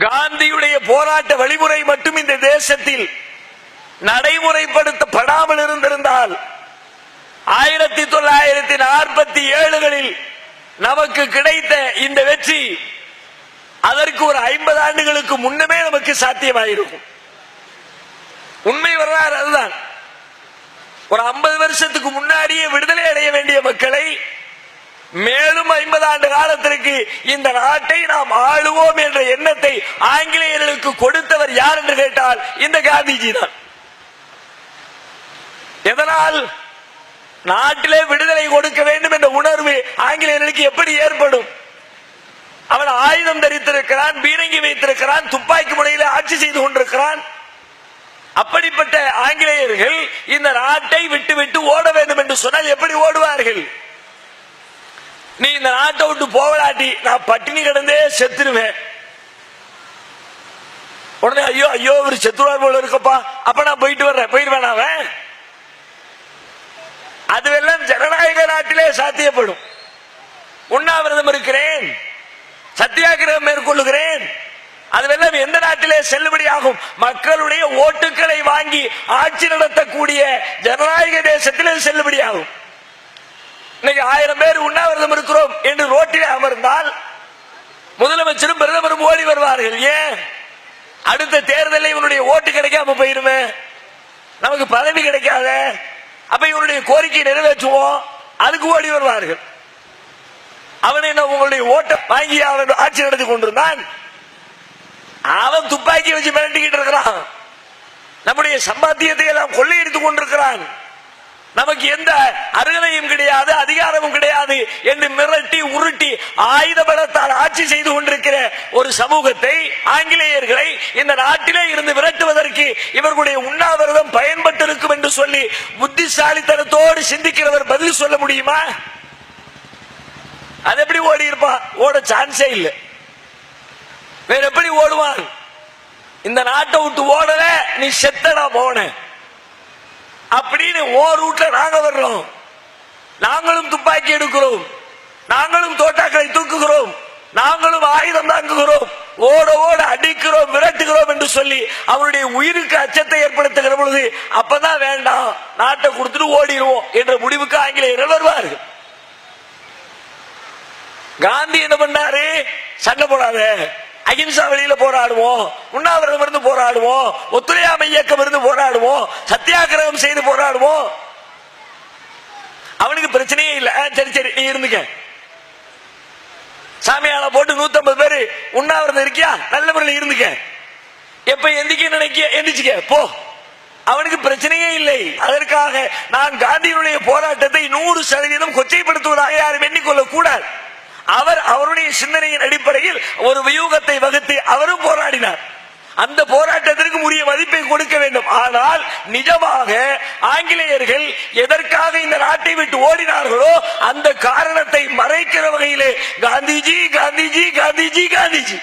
காந்தியுடைய போராட்ட வழிமுறை மட்டும் இந்த தேசத்தில் நடைமுறைப்படுத்தப்படாமல் இருந்திருந்தால் ஆயிரத்தி தொள்ளாயிரத்தி நாற்பத்தி ஏழுகளில் நமக்கு கிடைத்த இந்த வெற்றி அதற்கு ஒரு ஐம்பது ஆண்டுகளுக்கு முன்னமே நமக்கு சாத்தியமாயிருக்கும். உண்மை வரலாறு அதுதான். ஒரு ஐம்பது வருஷத்துக்கு முன்னாடியே விடுதலை அடைய வேண்டிய மக்களை மேலும் ஐம்பது ஆண்டு காலத்திற்கு இந்த நாட்டை நாம் ஆளுவோம் என்ற எண்ணத்தை ஆங்கிலேயர்களுக்கு கொடுத்தவர் யார் என்று கேட்டால் இந்த காந்திஜி தான். எதனால் நாட்டிலே விடுதலை கொடுக்க வேண்டும் என்ற உணர்வு ஆங்கிலேயர்களுக்கு எப்படி ஏற்படும்? அவன் ஆயுதம் தரித்திருக்கிறான் பீரங்கி வைத்திருக்கிறான் துப்பாக்கி முறையில் ஆட்சி செய்து கொண்டிருக்கிறான். அப்படிப்பட்ட ஆங்கிலேயர்கள் இந்த நாட்டை விட்டு விட்டு ஓட வேண்டும் என்று சொன்னால் எப்படி ஓடுவார்கள்? நீ இந்த நாட்டை விட்டு போகலாட்டி நான் பட்டினி கிடந்தே செத்துருவேன். உடனே ஐயோ ஐயோ இவர் செத்துருவார் போல இருக்கப்பா. அப்ப நான் போயிட்டு வர்றேன். போயிடுவேன் அவன்? அதுவெல்லாம் ஜனநாயக நாட்டிலே சாத்தியப்படும். உண்ணாவிரதம் இருக்கிறேன். சத்தியாகிரகம் மேற்கொள்ளுகிறேன். அதுவெல்லாம் எந்த நாட்டிலே செல்லுபடியாகும்? மக்களுடைய ஓட்டுக்களை வாங்கி ஆட்சி நடத்தக்கூடிய ஜனநாயக தேசத்திலே செல்லுபடியாகும். இன்னைக்கு ஆயிரம் பேர் உண்ணாவிரதம் இருக்கிறோம் என்று ரோட்டிலே அமர்ந்தால் முதலமைச்சரும் பிரதமரும் ஓடி வருவார்கள். ஏன்? அடுத்த தேர்தலில் இவனுடைய ஓட்டு கிடைக்காம போயிருமே? நமக்கு பதவி கிடைக்காத? அப்ப இவனுடைய கோரிக்கை நிறைவேற்றுவோம். அதுக்கு ஓடி வருவார்கள். அவன் என்ன உங்களுடைய ஓட்டை வாங்கி அவன் ஆட்சி நடத்தி கொண்டிருந்தான்? அவன் துப்பாக்கி வச்சு மிரட்டிக்கிட்டு இருக்கிறான். நம்முடைய சம்பாத்தியத்தை எல்லாம் கொள்ளையடித்துக் கொண்டிருக்கிறான். நமக்கு எந்த அருகனை கிடையாது அதிகாரமும் கிடையாது என்று மிரட்டி உருட்டி ஆயுத பலத்தால் ஆட்சி செய்து கொண்டிருக்கிற ஒரு சமூகத்தை ஆங்கிலேயர்களை இந்த நாட்டிலே இருந்து விரட்டுவதற்கு இவர்களுடைய உண்ணாவிரதம் பயன்பட்டிருக்கும் என்று சொல்லி புத்திசாலித்தனத்தோடு சிந்திக்கிறவர் பதில் சொல்ல முடியுமா? அது எப்படி ஓடி இருப்பான் ஓட சான்ஸே இல்லை. வேற எப்படி ஓடுவான்? இந்த நாட்டை விட்டு ஓடல நீ செத்தடா போன. அப்படின்னு ஓ ரூட்ல நாங்க வர்றோம். நாங்களும் துப்பாக்கி எடுக்கிறோம். நாங்களும் தோட்டாக்களை தூக்குகிறோம். நாங்களும் ஆயுதம் தாங்குகிறோம். ஓட ஓட அடிக்கிறோம் விரட்டுகிறோம் என்று சொல்லி அவருடைய உயிருக்கு அச்சத்தை ஏற்படுத்துகிற பொழுது அப்பதான் வேண்டாம் நாட்டை கொடுத்துட்டு ஓடிடுவோம் என்ற முடிவுக்கு ஆங்கிலேயர்கள் வருவார்கள் காந்தி என்ன பண்ணாரு? சண்டை போடாத. அகிம்சா வழியில போராடுவோம். உண்ணாவிரதம் இருந்து போராடுவோம். ஒத்துழையாமை இயக்கம் இருந்து போராடுவோம். சத்தியாகிரகம் செய்து போராடுவோம் அவனுக்கு பிரச்சனையே இல்ல ஆ, சரி சரி நீ இருந்துக்க. சாமியால போட்டு 150 பேரு உண்ணாவிரதம் இருக்கியா? நல்ல முறையில் இருந்துக்க. எப்ப எந்திக்க நினைக்க எந்திரிச்சுக்க. போ. அவனுக்கு பிரச்சனையே இல்லை. அதற்காக நான் காந்தியினுடைய போராட்டத்தை நூறு சதவீதம் கொச்சைப்படுத்துவதாக யாரும் எண்ணிக்கொள்ள கூடாது அவர் அவருடைய சிந்தனையின் அடிப்படையில் ஒரு வியூகத்தை வகுத்து அவரும் போராடினார். அந்த போராட்டத்திற்கு உரிய மதிப்பை கொடுக்க வேண்டும். ஆனால் நிஜமாக ஆங்கிலேயர்கள் எதற்காக இந்த நாட்டை விட்டு ஓடினார்களோ அந்த காரணத்தை மறைக்கிற வகையிலே காந்திஜி காந்திஜி காந்திஜி காந்திஜி.